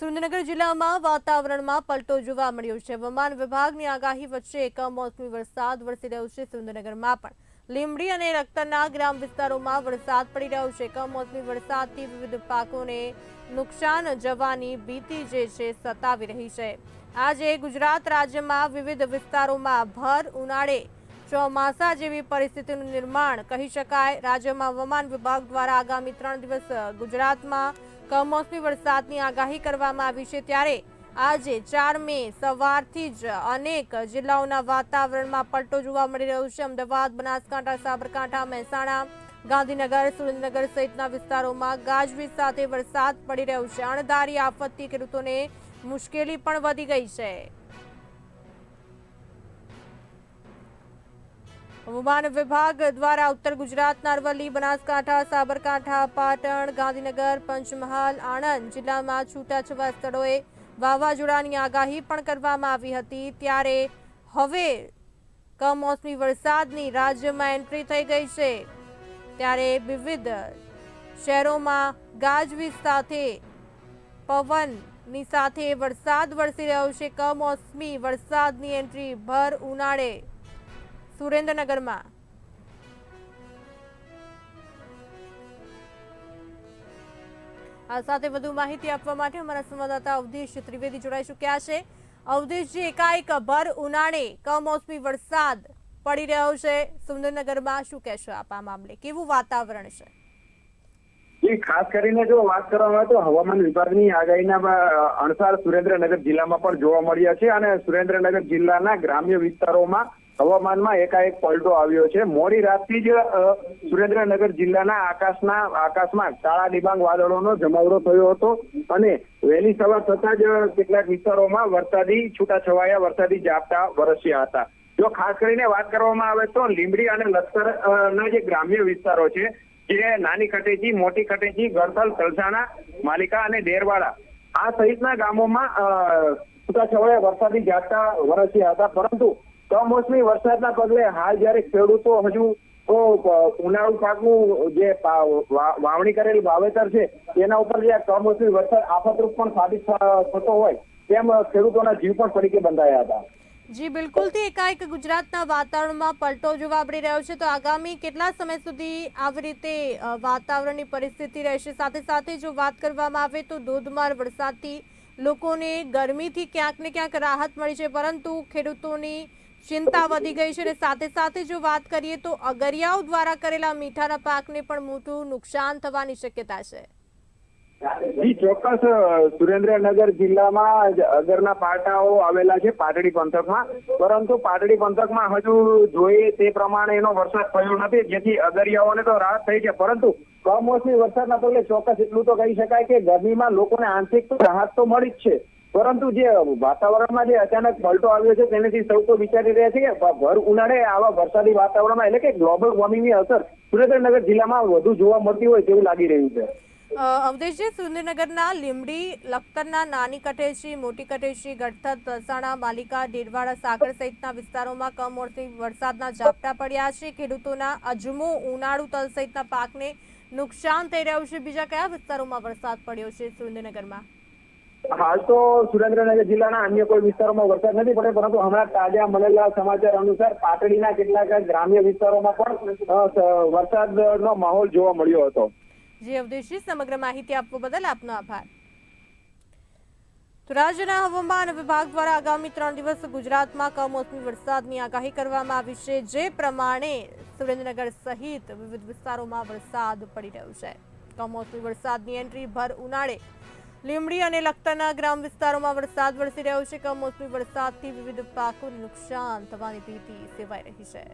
સુરેન્દ્રનગર જિલ્લામાં વાતાવરણમાં પલટો જોવા મળ્યો છે. હવામાન વિભાગની આગાહી વચ્ચે કમોસમી વરસાદ વરસી રહ્યો છે સુરેન્દ્રનગરમાં પણ. લીંબડી અને રક્તના ગ્રામ વિસ્તારોમાં વરસાદ પડી રહ્યો છે. કમોસમી વરસાદથી વિવિધ પાકોને નુકસાન જવાની ભીતિ જે છે સતાવી રહી છે. આજે ગુજરાત રાજ્યમાં વિવિધ વિસ્તારોમાં ભર ઉનાળે ચોમાસા જેવી પરિસ્થિતિનું નિર્માણ કહી શકાય. રાજ્યમાં હવામાન વિભાગ દ્વારા આગામી ત્રણ દિવસ ગુજરાતમાં કમોસમી વરસાદની આગાહી કરવામાં આવી છે ત્યારે આજે ચાર મે સવારથી જ અનેક જિલ્લાઓના વાતાવરણમાં પલટો જોવા મળી રહ્યો છે. અમદાવાદ, બનાસકાંઠા, સાબરકાંઠા, મહેસાણા, ગાંધીનગર, સુરેન્દ્રનગર સહિતના વિસ્તારોમાં ગાજવીજ સાથે વરસાદ પડી રહ્યો છે. અણધારી આફતથી ખેડૂતોને મુશ્કેલી પણ વધી ગઈ છે. હવામાન વિભાગ દ્વારા ઉત્તર ગુજરાતના અરવલ્લી બનાસકાંઠા, સાબરકાંઠા, પાટણ, ગાંધીનગર, પંચમહાલ, આણંદ જિલ્લામાં છૂટાછવાયા સ્થળોએ વાવાઝોડાની આગાહી પણ કરવામાં આવી હતી. ત્યારે હવે કમોસમી વરસાદની રાજ્યમાં એન્ટ્રી થઈ ગઈ છે. ત્યારે વિવિધ શહેરોમાં ગાજવીજ સાથે, પવનની સાથે વરસાદ વરસી રહ્યો છે. કમોસમી વરસાદની એન્ટ્રી ભર ઉનાળે સુરેન્દ્રનગરમાં. આ સાથે વધુ માહિતી આપવા માટે અમારા સંવાદદાતા અવધેશ ત્રિવેદી જોડાઈ ચૂક્યા છે. અવધેશજી, એકાએક ભર ઉનાળે કમોસમી વરસાદ પડી રહ્યો છે. સુરેન્દ્રનગરમાં શું કહેશો આપ આ મામલે? કેવું વાતાવરણ છે? ખાસ કરીને જો વાત કરવામાં આવે તો હવામાન વિભાગની આગાહીના અનુસાર સુરેન્દ્રનગર જિલ્લામાં પણ જોવા મળ્યા છે અને સુરેન્દ્રનગર જિલ્લાના ગ્રામ્ય વિસ્તારોમાં હવામાનમાં એકાએક પલટો આવ્યો છે. મોડી રાતથી જ સુરેન્દ્રનગર જિલ્લાના આકાશના, આકાશમાં કાળા ડિબાંગ વાદળોનો જમાવડો થયો હતો અને વહેલી સવાર થતાં જ કેટલાક વિસ્તારોમાં વરસાદી છૂટાછવાયા, વરસાદી ઝાપટા વરસ્યા હતા. જો ખાસ કરીને વાત કરવામાં આવે તો લીંબડી અને લખતર ના જે ગ્રામ્ય વિસ્તારો છે, જે નાની કટેચી મોટી કટેચી ગરથલ તલસાણા, માલિકા અને ડેરવાડા, આ સહિતના ગામોમાં છૂટાછવાયા, વરસાદી ઝાપટા વરસ્યા હતા. પરંતુ કમોસમી વરસાદના પગલે હાલ જ્યારે ખેડૂતો હજુ તો ઉનાળુ પાકનું જે વાવણી કરેલું વાવેતર છે, તેના ઉપર જે કમોસમી વરસાદ આફતરૂપ પણ સાબિત થતો હોય, તેમ ખેડૂતોના જીવ પણ પડીકે બંધાયા હતા. જી, બિલકુલથી એકાએક ગુજરાતના વાતાવરણમાં પલટો જોવા મળી રહ્યો છે. તો આગામી કેટલા સમય સુધી આવી રીતે વાતાવરણની પરિસ્થિતિ રહેશે? સાથે સાથે જો વાત કરવામાં આવે તો ધોધમાર વરસાદથી લોકોને ગરમીથી ક્યાંક ને ક્યાંક રાહત મળી છે. પરંતુ ખેડૂતોની ચિંતા વધી ગઈ છે અને સાથે સાથે જો વાત કરીએ તો અગરિયાઓ દ્વારા કરેલા મીઠાના પાકને પણ મોટું નુકસાન થવાની શક્યતા છે. ચોક્કસ સુરેન્દ્રનગર જિલ્લામાં અગરના પાટાઓ આવેલા છે પાટડી પંથકમાં. પરંતુ પાટડી પંથકમાં હજુ જોઈએ તે પ્રમાણે એનો વરસાદ થયો નથી, જેથી અગરિયાઓને તો રાહત થઈ છે. પરંતુ કમોસમી વરસાદના પગલે ચોક્કસ એટલું તો કહી શકાય કે ગરમીમાં લોકોને આંશિક રાહત તો મળી જ છે. પરંતુ જે વાતાવરણમાં જે અચાનક પલટો આવ્યો છે, તેનાથી સૌ તો વિચારી રહ્યા છે કે ભર ઉનાળે આવા વરસાદી વાતાવરણમાં એટલે કે ગ્લોબલ વોર્મિંગની અસર સુરેન્દ્રનગર જિલ્લામાં વધુ જોવા મળતી હોય તેવું લાગી રહ્યું છે. અવધેશજી, સુરેન્દ્રનગરના લીમડી લખતરના નાની કટેશી, મોટી કટેશી ગઢથર તલસાણા માલિકા ડેરવાડા સાગર સહિતના વિસ્તારોમાં કમોસમી વરસાદના ઝાપટા પડ્યા છે. ખેડૂતોના અજમો, ઉનાળુ તલ સહિતના પાકને નુકસાન થઈ રહ્યું છે. બીજા કયા વિસ્તારોમાં વરસાદ પડ્યો છે સુરેન્દ્રનગરમાં? હાલ તો સુરેન્દ્રનગર જિલ્લાના અન્ય કોઈ વિસ્તારોમાં વરસાદ નથી પડ્યો, પરંતુ હમણાં તાજા મળેલા સમાચાર અનુસાર પાટડીના કેટલાક ગ્રામ્ય વિસ્તારોમાં પણ વરસાદનો માહોલ જોવા મળ્યો હતો. જી, અવધેશજી, સમગ્ર માહિતી આપવા બદલ આપનો આભાર. તો રાજ્યના હવામાન વિભાગ દ્વારા આગામી ત્રણ દિવસ ગુજરાતમાં કમોસમી વરસાદની આગાહી કરવામાં આવી છે. જે પ્રમાણે સુરેન્દ્રનગર સહિત વિવિધ વિસ્તારોમાં વરસાદ પડી રહ્યો છે. કમોસમી વરસાદની એન્ટ્રી ભર ઉનાળે લીંબડી અને લખતરના ગ્રામ વિસ્તારોમાં વરસાદ વરસી રહ્યો છે. કમોસમી વરસાદથી વિવિધ પાકોને નુકસાન થવાની ભીતિ સેવાઈ રહી છે.